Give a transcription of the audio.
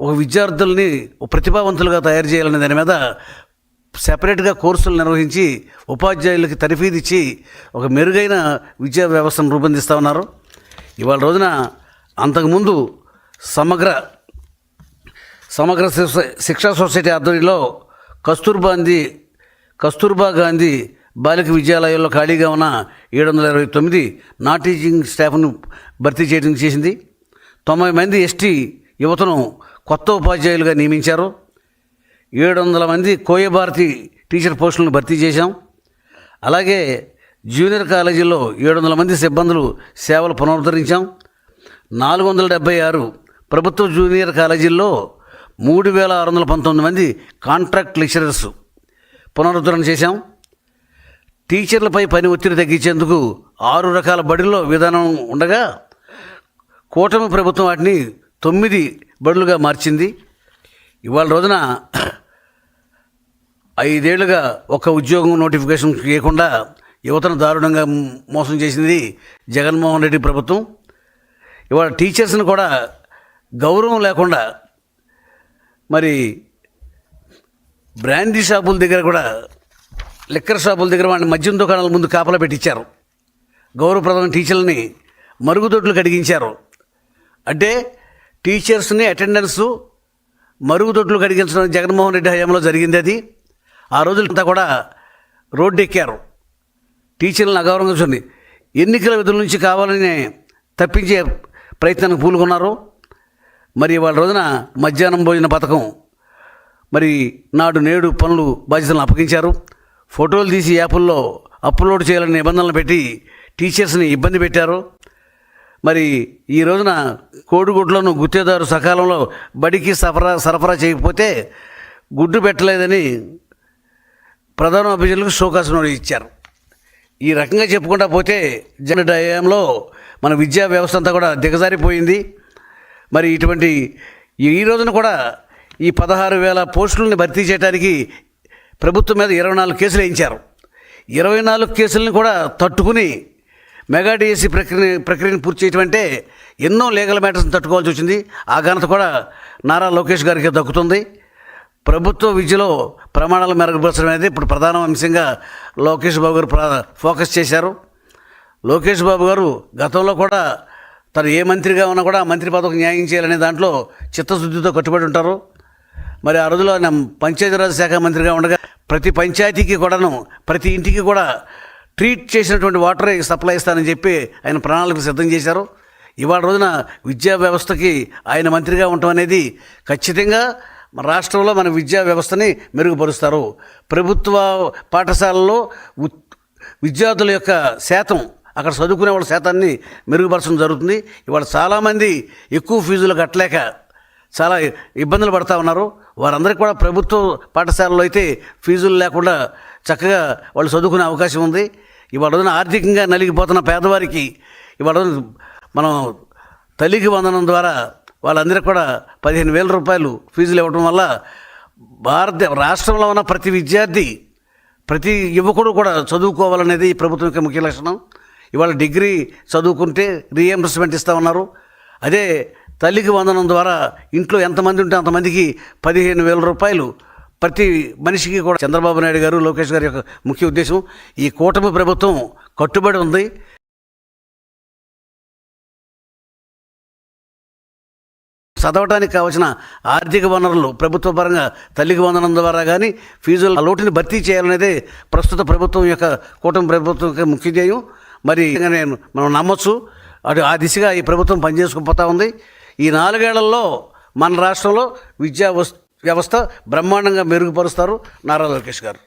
ఒక విద్యార్థుల్ని ప్రతిభావంతులుగా తయారు చేయాలనే దాని మీద సెపరేట్గా కోర్సులు నిర్వహించి ఉపాధ్యాయులకి తరఫీదు ఇచ్చి ఒక మెరుగైన విద్యా వ్యవస్థను రూపొందిస్తూ ఉన్నారు. ఇవాళ రోజున అంతకుముందు సమగ్ర సమగ్ర శిక్షా సొసైటీ ఆధ్వర్యంలో కస్తూర్బా గాంధీ కస్తూర్బా గాంధీ బాలిక విద్యాలయాల్లో ఖాళీగా ఉన్న ఏడు వందల ఇరవై తొమ్మిది నాన్ టీచింగ్ స్టాఫ్ను భర్తీ చేయడం చేసింది. తొంభై మంది ఎస్టీ యువతను కొత్త ఉపాధ్యాయులుగా నియమించారు. ఏడు వందల మంది కోయభారతి టీచర్ పోస్టులను భర్తీ చేశాం. అలాగే జూనియర్ కాలేజీలో ఏడు వందల మంది సిబ్బందులు సేవలు పునరుద్ధరించాం. నాలుగు వందల డెబ్బై ఆరు ప్రభుత్వ జూనియర్ కాలేజీల్లో మూడు వేల ఆరు వందల పంతొమ్మిది మంది కాంట్రాక్ట్ లెక్చరర్స్ పునరుద్ధరణ చేశాం. టీచర్లపై పని ఒత్తిడి తగ్గించేందుకు ఆరు రకాల బడిలో విధానం ఉండగా కూటమి ప్రభుత్వం వాటిని తొమ్మిది బడులుగా మార్చింది. ఇవాళ రోజున ఐదేళ్ళుగా ఒక ఉద్యోగం నోటిఫికేషన్ చేయకుండా యువతను దారుణంగా మోసం చేసింది జగన్మోహన్ రెడ్డి ప్రభుత్వం. ఇవాళ టీచర్స్ని కూడా గౌరవం లేకుండా మరి బ్రాండీ షాపుల దగ్గర కూడా లిక్కర్ షాపుల దగ్గర వాడిని మద్యం దుకాణాల ముందు కాపలా పెట్టించారు. గౌరవప్రదమైన టీచర్లని మరుగుదొడ్లు కడిగించారు. అంటే టీచర్స్ని అటెండెన్సు మరుగుదొడ్లు కడిగించడం జగన్మోహన్ రెడ్డి హయాంలో జరిగింది అది. ఆ రోజులంతా కూడా రోడ్డు ఎక్కారు టీచర్లను అగౌరవంగా చూడండి. ఎన్నికల విధుల నుంచి కావాలని తప్పించే ప్రయత్నానికి పూలుకున్నారు మరి వాళ్ళ రోజున మధ్యాహ్నం భోజన పథకం మరి నాడు నేడు పనులు బాధ్యతలను అప్పగించారు. ఫోటోలు తీసి యాప్ల్లో అప్లోడ్ చేయాలని నిబంధనలు పెట్టి టీచర్స్ని ఇబ్బంది పెట్టారు. మరి ఈ రోజున కోడిగుడ్లను గుత్తేదారు సకాలంలో బడికి సరఫరా సరఫరా చేయకపోతే గుడ్డు పెట్టలేదని ప్రధాన అభిజనులకు షోకాస్ నోటీస్ ఇచ్చారు. ఈ రకంగా చెప్పుకుంటా పోతే జన డయాంలో మన విద్యా వ్యవస్థ అంతా కూడా దిగజారిపోయింది. మరి ఇటువంటి ఈ ఈ రోజున కూడా ఈ పదహారు వేల పోస్టులని భర్తీ చేయడానికి ప్రభుత్వం మీద ఇరవై నాలుగు కేసులు వేయించారు. ఇరవై నాలుగు కేసులను కూడా తట్టుకుని మెగా డిఎస్సి ప్రక్రియ ప్రక్రియను పూర్తి చేయటం అంటే ఎన్నో లీగల్ మ్యాటర్స్ని తట్టుకోవాల్సి వచ్చింది. ఆ ఘనత కూడా నారా లోకేష్ గారికి దక్కుతుంది. ప్రభుత్వ విద్యలో ప్రమాణాలు మెరుగుపరచడం అనేది ఇప్పుడు ప్రధాన అంశంగా లోకేష్ బాబు గారు ఫోకస్ చేశారు. లోకేష్ బాబు గారు గతంలో కూడా తను ఏ మంత్రిగా ఉన్నా కూడా ఆ మంత్రి పదవికి న్యాయం చేయాలనే దాంట్లో చిత్తశుద్ధితో కట్టుబడి ఉంటారు. మరి ఆ రోజులో ఆయన పంచాయతీరాజ్ శాఖ మంత్రిగా ఉండగా ప్రతి పంచాయతీకి కూడాను ప్రతి ఇంటికి కూడా ట్రీట్ చేసినటువంటి వాటర్ సప్లై ఇస్తానని చెప్పి ఆయన ప్రణాళిక సిద్ధం చేశారు. ఇవాళ రోజున విద్యా వ్యవస్థకి ఆయన మంత్రిగా ఉండటం అనేది ఖచ్చితంగా మన రాష్ట్రంలో మన విద్యా వ్యవస్థని మెరుగుపరుస్తారు. ప్రభుత్వ పాఠశాలల్లో విద్యార్థుల యొక్క శాతం అక్కడ చదువుకునే వాళ్ళ శాతాన్ని మెరుగుపరచడం జరుగుతుంది. ఇవాళ చాలామంది ఎక్కువ ఫీజులు కట్టలేక చాలా ఇబ్బందులు పడతా ఉన్నారు. వారందరికీ కూడా ప్రభుత్వ పాఠశాలలో అయితే ఫీజులు లేకుండా చక్కగా వాళ్ళు చదువుకునే అవకాశం ఉంది. ఇవాళ రోజున ఆర్థికంగా నలిగిపోతున్న పేదవారికి ఇవాళ రోజున మనం తల్లికి వందనం ద్వారా వాళ్ళందరికీ కూడా పదిహేను వేల రూపాయలు ఫీజులు ఇవ్వడం వల్ల భారత రాష్ట్రంలో ఉన్న ప్రతి విద్యార్థి ప్రతి యువకుడు కూడా చదువుకోవాలనేది ఈ ప్రభుత్వం యొక్క ముఖ్య లక్షణం. ఇవాళ డిగ్రీ చదువుకుంటే రీఎంబర్స్మెంట్ ఇస్తా ఉన్నారు. అదే తల్లికి వందనం ద్వారా ఇంట్లో ఎంతమంది ఉంటే అంతమందికి పదిహేను వేల రూపాయలు ప్రతి మనిషికి కూడా చంద్రబాబు నాయుడు గారు లోకేష్ గారి యొక్క ముఖ్య ఉద్దేశం ఈ కూటమి ప్రభుత్వం కట్టుబడి ఉంది. చదవటానికి కావాల్సిన ఆర్థిక వనరులు ప్రభుత్వ పరంగా తల్లికి వందనం ద్వారా కానీ ఫీజుల లోటుని భర్తీ చేయాలనేదే ప్రస్తుత ప్రభుత్వం యొక్క కూటమి ప్రభుత్వం యొక్క ముఖ్య ధ్యేయం. మరి నేను మనం నమ్మొచ్చు. అటు ఆ దిశగా ఈ ప్రభుత్వం పనిచేసుకుపోతా ఉంది. ఈ నాలుగేళ్ళలో మన రాష్ట్రంలో విద్యా వస్తు వ్యవస్థ బ్రహ్మాండంగా మెరుగుపరుస్తారు నారా లోకేష్ గారు.